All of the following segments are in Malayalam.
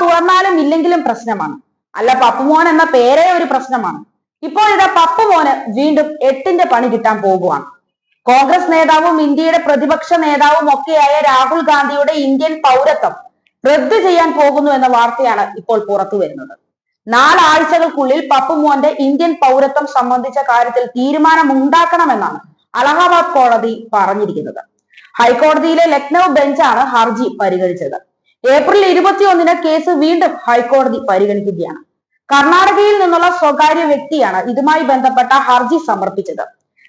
തുറന്നാലും ഇല്ലെങ്കിലും പ്രശ്നമാണ്. അല്ല പപ്പുമോൻ എന്ന പേരേ ഒരു പ്രശ്നമാണ്. ഇപ്പോൾ ഇതാ പപ്പുമോന് വീണ്ടും എട്ടിന്റെ പണി കിട്ടാൻ പോകുവാണ്. കോൺഗ്രസ് നേതാവും ഇന്ത്യയുടെ പ്രതിപക്ഷ നേതാവും ഒക്കെയായ രാഹുൽ ഗാന്ധിയുടെ ഇന്ത്യൻ പൗരത്വം റദ്ദു ചെയ്യാൻ പോകുന്നു എന്ന വാർത്തയാണ് ഇപ്പോൾ പുറത്തു വരുന്നത്. നാലാഴ്ചകൾക്കുള്ളിൽ പപ്പുമോന്റെ ഇന്ത്യൻ പൗരത്വം സംബന്ധിച്ച കാര്യത്തിൽ തീരുമാനമുണ്ടാക്കണമെന്നാണ് അലഹാബാദ് കോടതി പറഞ്ഞിരിക്കുന്നത്. ഹൈക്കോടതിയിലെ ലക്നൌ ബെഞ്ചാണ് ഹർജി പരിഗണിച്ചത്. ഏപ്രിൽ ഇരുപത്തിയൊന്നിന് കേസ് വീണ്ടും ഹൈക്കോടതി പരിഗണിക്കുകയാണ്. കർണാടകയിൽ നിന്നുള്ള സ്വകാര്യ വ്യക്തിയാണ് ഇതുമായി ബന്ധപ്പെട്ട ഹർജി സമർപ്പിച്ചത്.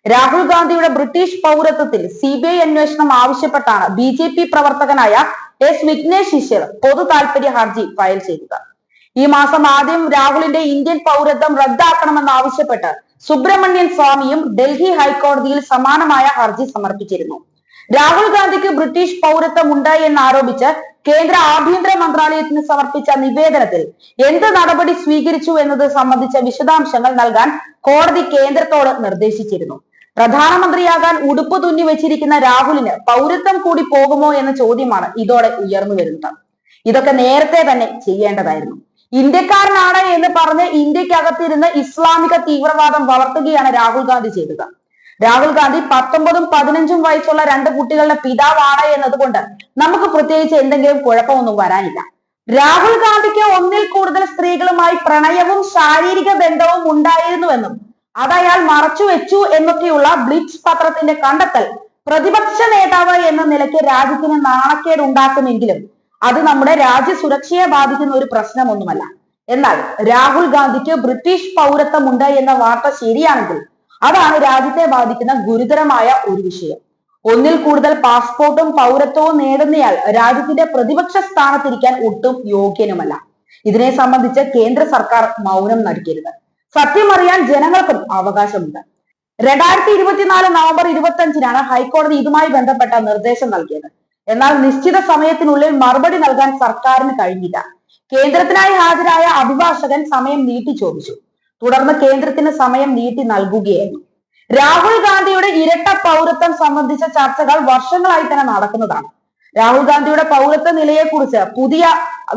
രാഹുൽ ഗാന്ധിയുടെ ബ്രിട്ടീഷ് പൗരത്വത്തിൽ സി ബി ഐ അന്വേഷണം ആവശ്യപ്പെട്ടാണ് ബി ജെ പി പ്രവർത്തകനായ എസ് വിഘ്നേഷ് ശിഷ്യർ പൊതു താൽപര്യ ഹർജി ഫയൽ ചെയ്തത്. ഈ മാസം ആദ്യം രാഹുലിന്റെ ഇന്ത്യൻ പൗരത്വം റദ്ദാക്കണമെന്നാവശ്യപ്പെട്ട് സുബ്രഹ്മണ്യൻ സ്വാമിയും ഡൽഹി ഹൈക്കോടതിയിൽ സമാനമായ ഹർജി സമർപ്പിച്ചിരുന്നു. രാഹുൽ ഗാന്ധിക്ക് ബ്രിട്ടീഷ് പൗരത്വം ഉണ്ടായി എന്നാരോപിച്ച് കേന്ദ്ര ആഭ്യന്തര മന്ത്രാലയത്തിന് സമർപ്പിച്ച നിവേദനത്തിൽ എന്ത് നടപടി സ്വീകരിച്ചു എന്നത് സംബന്ധിച്ച വിശദാംശങ്ങൾ നൽകാൻ കോടതി കേന്ദ്രത്തോട് നിർദ്ദേശിച്ചിരുന്നു. പ്രധാനമന്ത്രിയാകാൻ ഉടുപ്പ് തുന്നി വെച്ചിരിക്കുന്ന രാഹുലിന് പൗരത്വം കൂടി പോകുമോ എന്ന ചോദ്യമാണ് ഇതോടെ ഉയർന്നു വരുന്നത്. ഇതൊക്കെ നേരത്തെ തന്നെ ചെയ്യേണ്ടതായിരുന്നു. ഇന്ത്യക്കാരനാണ് എന്ന് പറഞ്ഞ് ഇന്ത്യക്കകത്തിരുന്ന് ഇസ്ലാമിക തീവ്രവാദം വളർത്തുകയാണ് രാഹുൽ ഗാന്ധി ചെയ്തത്. രാഹുൽ ഗാന്ധി പത്തൊമ്പതും പതിനഞ്ചും വയസ്സുള്ള രണ്ട് കുട്ടികളുടെ പിതാവാണ് എന്നതുകൊണ്ട് നമുക്ക് പ്രത്യേകിച്ച് എന്തെങ്കിലും കുഴപ്പമൊന്നും വരാനില്ല. രാഹുൽ ഗാന്ധിക്ക് ഒന്നിൽ കൂടുതൽ സ്ത്രീകളുമായി പ്രണയവും ശാരീരിക ബന്ധവും ഉണ്ടായിരുന്നുവെന്നും അത് അയാൾ മറച്ചു വെച്ചു എന്നൊക്കെയുള്ള ബ്ലിറ്റ്സ് പത്രത്തിന്റെ കണ്ടെത്തൽ പ്രതിപക്ഷ നേതാവ് എന്ന നിലയ്ക്ക് രാജ്യത്തിന് നാണക്കേട് ഉണ്ടാക്കുമെങ്കിലും അത് നമ്മുടെ രാജ്യ സുരക്ഷയെ ബാധിക്കുന്ന ഒരു പ്രശ്നമൊന്നുമല്ല. എന്നാൽ രാഹുൽ ഗാന്ധിക്ക് ബ്രിട്ടീഷ് പൗരത്വമുണ്ട് എന്ന വാർത്ത ശരിയാണെങ്കിൽ അതാണ് രാജ്യത്തെ ബാധിക്കുന്ന ഗുരുതരമായ ഒരു വിഷയം. ഒന്നിൽ കൂടുതൽ പാസ്പോർട്ടും പൗരത്വവും നേടുന്നയാൾ രാജ്യത്തിന്റെ പ്രതിപക്ഷ സ്ഥാനത്തിരിക്കാൻ ഒട്ടും യോഗ്യനുമല്ല. ഇതിനെ സംബന്ധിച്ച് കേന്ദ്ര സർക്കാർ മൗനം നടിക്കരുത് സത്യമറിയാൻ ജനങ്ങൾക്കും അവകാശമുണ്ട്. രണ്ടായിരത്തി ഇരുപത്തിനാല് നവംബർ ഇരുപത്തി അഞ്ചിനാണ് ഹൈക്കോടതി ഇതുമായി ബന്ധപ്പെട്ട നിർദ്ദേശം നൽകിയത്. എന്നാൽ നിശ്ചിത സമയത്തിനുള്ളിൽ മറുപടി നൽകാൻ സർക്കാരിന് കഴിഞ്ഞില്ല. കേന്ദ്രത്തിനായി ഹാജരായ അഭിഭാഷകൻ സമയം നീട്ടി ചോദിച്ചു. തുടർന്ന് കേന്ദ്രത്തിന് സമയം നീട്ടി നൽകുകയായിരുന്നു. രാഹുൽ ഗാന്ധിയുടെ ഇരട്ട പൗരത്വം സംബന്ധിച്ച ചർച്ചകൾ വർഷങ്ങളായി തന്നെ നടക്കുന്നതാണ്. രാഹുൽ ഗാന്ധിയുടെ പൗരത്വ നിലയെക്കുറിച്ച് പുതിയ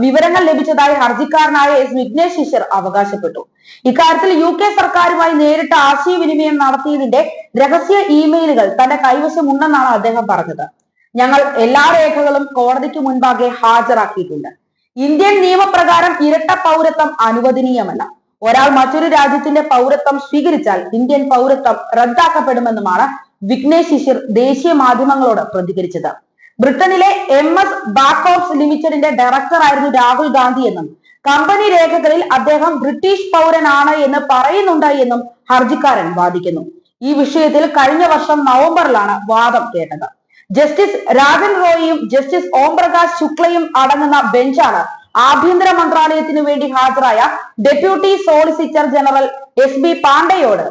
വിവരങ്ങൾ ലഭിച്ചതായി ഹർജിക്കാരനായ എസ് വിഘ്നേഷ് ശിഷ്യർ അവകാശപ്പെട്ടു. ഇക്കാര്യത്തിൽ യു കെ സർക്കാരുമായി നേരിട്ട് ആശയവിനിമയം നടത്തിയതിന്റെ രഹസ്യ ഇമെയിലുകൾ തന്റെ കൈവശമുണ്ടെന്നാണ് അദ്ദേഹം പറഞ്ഞത്. ഞങ്ങൾ എല്ലാ രേഖകളും കോടതിക്ക് മുൻപാകെ ഹാജരാക്കിയിട്ടുണ്ട്. ഇന്ത്യൻ നിയമപ്രകാരം ഇരട്ട പൗരത്വം അനുവദനീയമല്ല. ഒരാൾ മറ്റൊരു രാജ്യത്തിന്റെ പൗരത്വം സ്വീകരിച്ചാൽ ഇന്ത്യൻ പൗരത്വം റദ്ദാക്കപ്പെടുമെന്നുമാണ് വിഘ്നേഷ് ശിശിർ ദേശീയ മാധ്യമങ്ങളോട് പ്രതികരിച്ചത്. ബ്രിട്ടനിലെ എം എസ് ബാക്കോപ്സ് ലിമിറ്റഡിന്റെ ഡയറക്ടർ ആയിരുന്നു രാഹുൽ ഗാന്ധി എന്നും കമ്പനി രേഖകളിൽ അദ്ദേഹം ബ്രിട്ടീഷ് പൗരനാണ് എന്ന് പറയുന്നുണ്ട് എന്നും ഹർജിക്കാരൻ വാദിക്കുന്നു. ഈ വിഷയത്തിൽ കഴിഞ്ഞ വർഷം നവംബറിലാണ് വാദം കേട്ടത്. ജസ്റ്റിസ് രാജൻ റോയിയും ജസ്റ്റിസ് ഓം പ്രകാശ് ശുക്ലയും അടങ്ങുന്ന ബെഞ്ചാണ് ആഭ്യന്തര മന്ത്രാലയത്തിനു വേണ്ടി ഹാജരായ deputy solicitor general S B പാണ്ഡെയോട്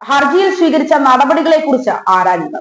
ഹർജിയിൽ സ്വീകരിച്ച നടപടികളെ കുറിച്ച് ആരാഞ്ഞത്?